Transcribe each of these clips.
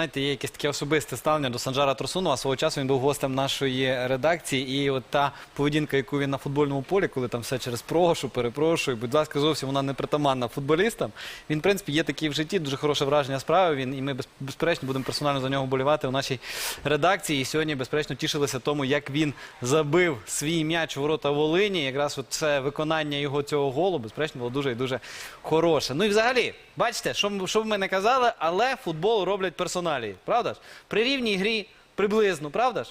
Знаєте, є якесь таке особисте ставлення до Санжара Тросунова. Свого часу він був гостем нашої редакції. І от та поведінка, яку він на футбольному полі, коли там все через прошу, перепрошую, будь ласка, зовсім вона не притаманна футболістам. Він, в принципі, є такий в житті, дуже хороше враження справи. Він і ми безперечно будемо персонально за нього болівати у нашій редакції. І сьогодні, безперечно, тішилися тому, як він забив свій м'яч у ворота Волині. Якраз от це виконання його цього голу, безперечно, було дуже і дуже хороше. Ну і взагалі, бачите, що, що б ми не казали, але футбол роблять персоналії, правда ж? При рівній грі приблизно, правда ж?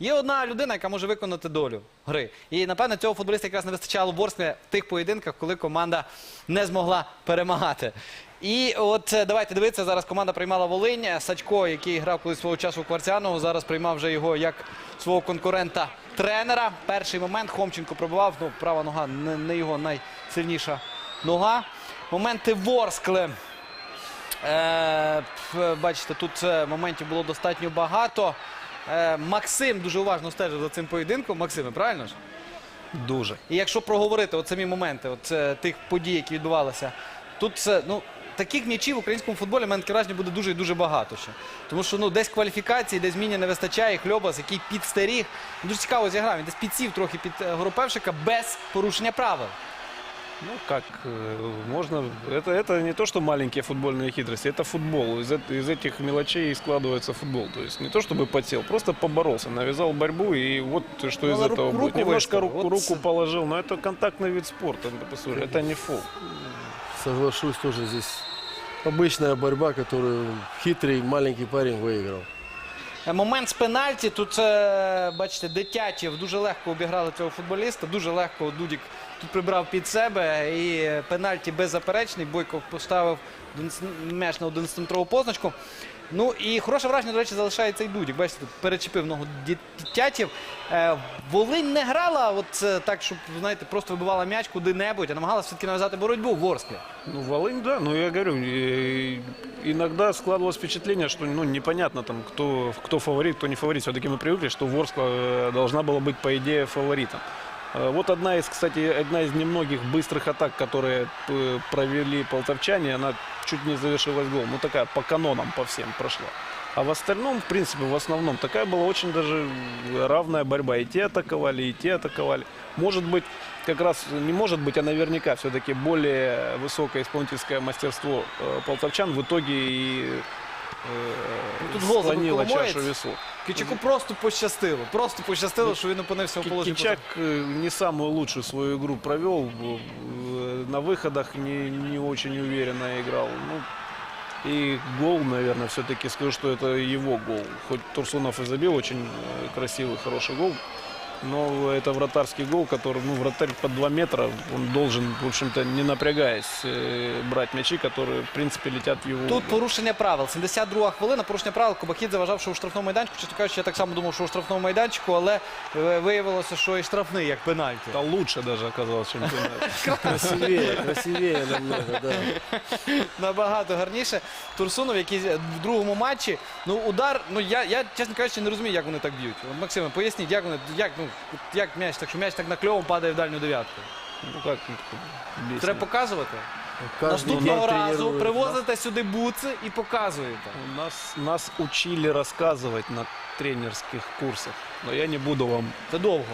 Є одна людина, яка може виконати долю гри. І, напевно, цього футболіста якраз не вистачало в в тих поєдинках, коли команда не змогла перемагати. І от е, давайте дивитися, зараз команда приймала Волинь. Сачко, який грав колись свого часу у Кварцяного, зараз приймав вже його як свого конкурента тренера. Перший момент Хомченко пробивав. Ну, права нога не його найсильніша нога. Моменти Ворскли. Е, бачите, тут е, моментів було достатньо багато. Е, Максим дуже уважно стежив за цим поєдинком. Максиме, правильно ж? Дуже. І якщо проговорити от самі моменти от, е, тих подій, які відбувалися, тут ну, таких м'ячів в українському футболі, мене таке враження, буде дуже і дуже багато ще. Тому що ну, десь кваліфікації, десь зміни не вистачає. Хльобас, який підстеріг. Дуже цікаво зіграв. Він десь підсів трохи під Горопевшика без порушення правил. Ну как, э, можно... Это, это не то, что маленькие футбольные хитрости, это футбол. Из, эт- из этих мелочей и складывается футбол. То есть не то, чтобы потел, просто поборолся, навязал борьбу, и вот что Ну, из на ру- этого руку будет. Немножко выставил. руку, Вот руку с- положил, но это контактный вид спорта, послушай, это не фол. Соглашусь, тоже здесь обычная борьба, которую хитрый маленький парень выиграл. Е, Момент з пенальті. Тут, е, бачите, Детятєв дуже легко обіграли цього футболіста. Дуже легко Дудік тут прибрав під себе. І е, пенальті беззаперечний. Бойко поставив один- м'яч на 11-метрову позначку. Ну і хороше враження, до речі, залишає цей Дудік. Бачите, тут перечепив ногу Детятєв. Е, Волинь не грала от е, так, щоб, знаєте, просто вибивала м'яч куди-небудь, а намагалася все-таки нав'язати боротьбу в Ворсклі. Ну, Волынь, да, но я говорю, э, иногда складывалось впечатление, что ну, непонятно, там, кто, кто фаворит, кто не фаворит. Все-таки мы привыкли, что Ворскла э, должна была быть, по идее, фаворитом. Э, Вот одна из, кстати, одна из немногих быстрых атак, которые э, провели полтавчане, она чуть не завершилась голом. Ну, такая по канонам, по всем прошла. А в остальном, в принципе, в основном, такая была очень даже равная борьба. И те атаковали, и те атаковали. Может быть, как раз не может быть, а наверняка все-таки более высокое исполнительское мастерство э, полтавчан в итоге и тут гол забил склонило Коломоец. чашу весов. Кичаку просто пощастило. Просто пощастило, що він опинився у положенні. Кичак э, не самую лучшую свою игру провел. э, На выходах не, не очень уверенно играл. Ну, и гол, наверное, все-таки скажу, что это его гол. Хоть Турсунов и забил очень э, красивый, хороший гол. Но это вратарский гол, который, ну, вратарь под 2 метра, он должен, в общем-то, не напрягаясь, э, брать мячи, которые, в принципе, летят в его Тут угол. порушення правил. 72 хвилина, порушення правил. Кобахід заважав, що у штрафному майданчику. Чесно кажучи, я так само думав, що у штрафному майданчику, але е, виявилося, що і штрафний, як пенальті. Да лучше даже оказалось, чем пенальти. Красивее, красивее намного, да. Набагато гарніше. Турсунов, який в другому матчі, ну удар, ну я, я чесно кажучи, не розумію, як вони так б'ють. От, Максиме, поясніть, як вони, як, ну, от як м'яч, так що м'яч так на накльовом падає в дальню дев'ятку. Ну как, бесит. Треба показувати. Каждый Наступного день разу тренируют. привозите сюди буци і показуєте. Нас, нас учили рассказывать на тренерских курсах, но я не буду вам Це довго.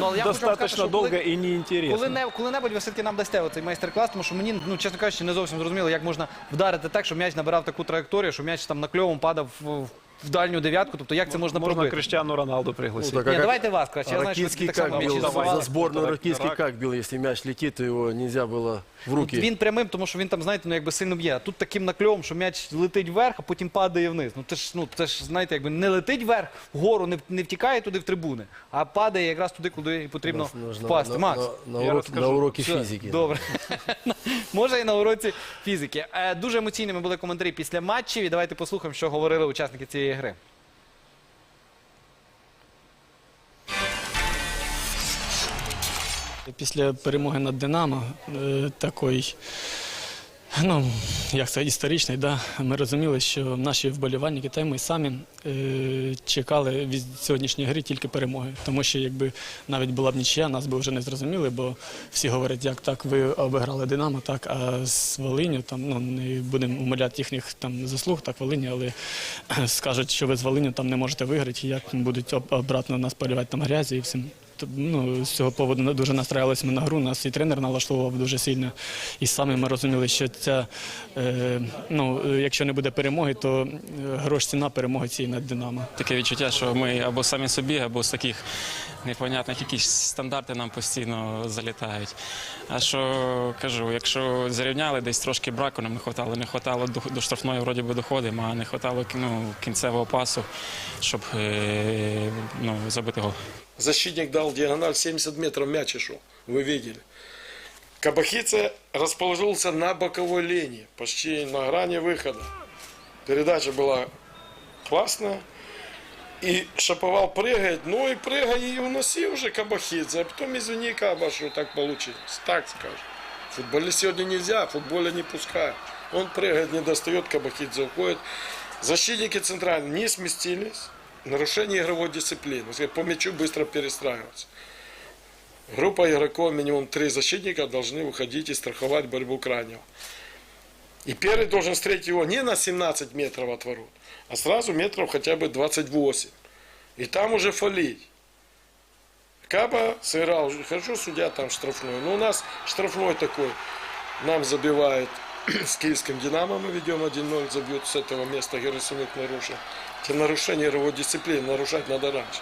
Ну, але я хочу вам достаточно що долго коли- и неинтересно. Коли не коли-небудь ви все-таки нам дасте оцей майстер-клас, тому що мені, ну чесно кажучи, не зовсім зрозуміло, як можна вдарити так, щоб м'яч набирав таку траєкторію, що м'яч там накльовом падав в, в дальню дев'ятку. Тобто як це можна, Можно пробити? Криштиану Роналду пригласить. Ну, так Ні, как- давайте вас краще. Я знаю, що Ракитский так само как бил? забивали. За сборную Рак- Ракитский рак. как бил, если мяч летит, его нельзя было в руки? Він прямим, тому що він там, знаєте, ну якби сильно б'є. А тут таким накльовом, що м'яч летить вверх, а потім падає вниз. Ну це ж, ну це ж, знаєте, якби не летить вверх, вгору, не, не втікає туди в трибуни, а падає якраз туди, куди і потрібно Нужно впасти. на, Макс. на, на я уроки, на уроки Все, физики. Добре. Може і на уроці фізики. Е, Дуже емоційними були коментарі після матчів. І давайте послухаємо, що говорили учасники цієї гри. Після перемоги над Динамо е, такої Ну, як це історичний, да. Ми розуміли, що наші вболівальники та й ми самі е, чекали від сьогоднішньої гри тільки перемоги. Тому що якби навіть була б нічия, нас би вже не зрозуміли, бо всі говорять, як так ви обіграли Динамо, так, а з Волиню там ну не будемо умиляти їхніх там заслуг, так Волині, але скажуть, що ви з Волиню там не можете виграти, як будуть об- обратно нас полювати там грязі і всім. Ну, з цього поводу дуже настраювалися ми на гру. Нас і тренер налаштовував дуже сильно. І самі ми розуміли, що ця, е, ну, е, якщо не буде перемоги, то е, грош ціна перемоги цієї над Динамо. Таке відчуття, що ми або самі собі, або з таких непонятних якісь стандарти нам постійно залітають. А що кажу, якщо зрівняли, десь трошки браку нам не хватало. Не хватало до, штрафної вроді би доходимо, а не хватало ну, кінцевого пасу, щоб е, ну, забити гол. Защитник дал диагональ 70 метров мяч шел. Вы видели. Кабахица расположился на боковой линии, почти на грани выхода. Передача была классная. И Шаповал прыгает, ну и прыгай и уноси уже Кабахидзе, а потом извини, Каба, что так получилось. Так скажем. Футболист сегодня нельзя, футболя не пускают. Он прыгает, не достает, Кабахидзе уходит. Защитники центральные не сместились. Нарушение игровой дисциплины. По мячу быстро перестраиваться. Группа игроков, минимум три защитника, должны выходить и страховать борьбу крайнего. И первый должен встретить его не на 17 метров от ворот, а сразу метров хотя бы 28. И там уже фалить. Каба сыграл, хорошо, судья там штрафной. Но у нас штрафной такой. Нам забивает с киевским Динамо, мы ведем 1-0, забьют с этого места Герасимюк нарушил. Это нарушение игровой дисциплины, нарушать надо раньше.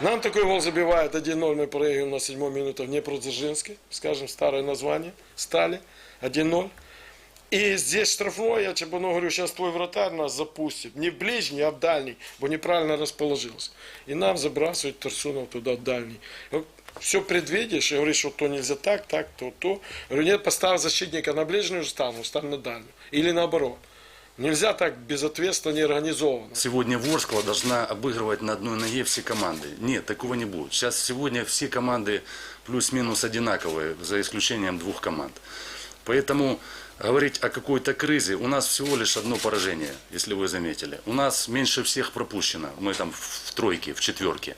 Нам такой гол забивает 1-0, мы проигрываем на седьмой минуте в Днепродзержинске, скажем, старое название, стали 1-0. И здесь штрафной, я Чабану говорю, сейчас твой вратарь нас запустит. Не в ближний, а в дальний, бо неправильно расположился. И нам забрасывают Тарсунов туда в дальний. Все предвидишь и говоришь, что то нельзя так, так, то, то. Говорю, нет, поставь защитника на ближнюю стану, ставь на дальнюю. Или наоборот. Нельзя так безответственно, неорганизованно. Сегодня Ворскла должна обыгрывать на одной ноге все команды. Нет, такого не будет. Сейчас сегодня все команды плюс-минус одинаковые, за исключением двух команд. Поэтому говорить о какой-то кризе, у нас всего лишь одно поражение, если вы заметили. У нас меньше всех пропущено. Мы там в тройке, в четверке.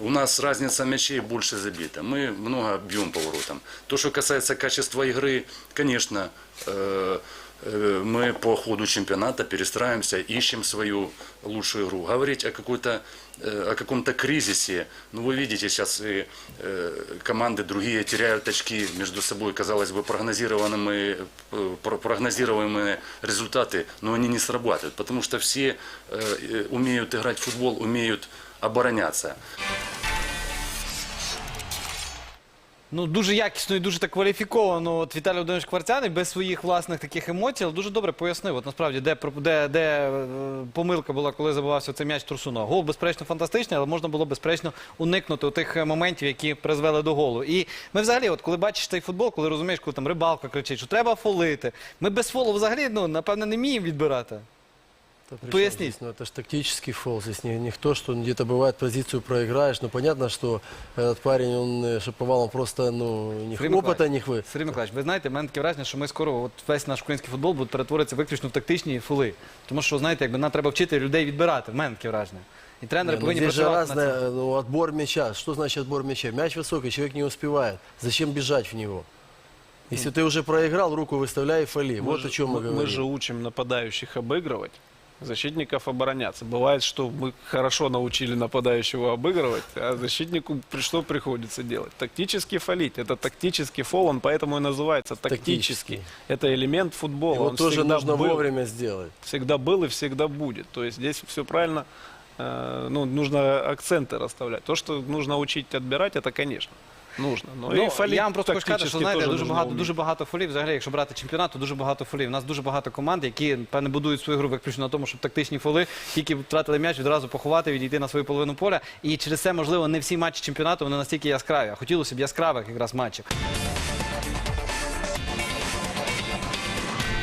Э, У нас разница мячей больше забита. Мы много бьем по воротам. То, что касается качества игры, конечно, э, э, мы по ходу чемпионата перестраиваемся, ищем свою лучшую игру. Говорить о какой-то э, о каком-то кризисе, ну вы видите сейчас и, э, команды другие теряют очки между собой, казалось бы, прогнозируемые, э, про- прогнозируемые результаты, но они не срабатывают, потому что все э, э, умеют играть в футбол, умеют обороняться. Ну, дуже якісно і дуже так кваліфіковано. От Віталій Володимирович Кварцяний без своїх власних таких емоцій, але дуже добре пояснив. От насправді, де, про- де, де е, помилка була, коли забивався цей м'яч Турсунова. Гол, безперечно, фантастичний, але можна було безперечно уникнути тих е, моментів, які призвели до голу. І ми взагалі, от коли бачиш цей футбол, коли розумієш, коли там рибалка кричить, що треба фолити. Ми без фолу взагалі, ну, напевно, не вміємо відбирати. Да при чём Поясни. здесь? Ну, это же тактический фол. Здесь не, не то, что где-то бывает позицию проиграешь. Но понятно, что этот парень, он э, Шаповал, он просто ну, ни Сергій опыта Миколаївич, не хватит. Сергій Миколаївич, ви знаєте, в мене таке враження, що ми скоро, от весь наш український футбол буде перетворитися виключно в тактичні фоли. Тому що, знаєте, якби нам треба вчити людей відбирати. В мене таке враження. І тренери Не, ну, повинні здесь же працювати над цим. разное, ну, отбор мяча. Что значит отбор мяча? Мяч высокий, человек не успевает. Зачем бежать в него? Если ты уже проиграл, руку выставляй и фали. вот же- о чем мы, говорим. Мы же учим нападающих обыгрывать, защитников обороняться. Бывает, что мы хорошо научили нападающего обыгрывать, а защитнику при- что приходится делать? Тактически фалить. Это тактический фол, он поэтому и называется тактический. Тактический. Это элемент футбола. Его он тоже всегда нужно был, вовремя сделать. Всегда был и всегда будет. То есть здесь все правильно. э, Ну, нужно акценты расставлять. То, что нужно учить отбирать, это, конечно, нужно. Но Ну, і фалить я вам просто хочу сказати, що знаєте, дуже нужно багато, дуже багато фолів. Взагалі, якщо брати чемпіонат, то дуже багато фолів. У нас дуже багато команд, які певне будують свою гру виключно на тому, щоб тактичні фоли тільки втратили м'яч, відразу поховати, відійти на свою половину поля. І через це, можливо, не всі матчі чемпіонату вони настільки яскраві. А хотілося б яскравих якраз матчів.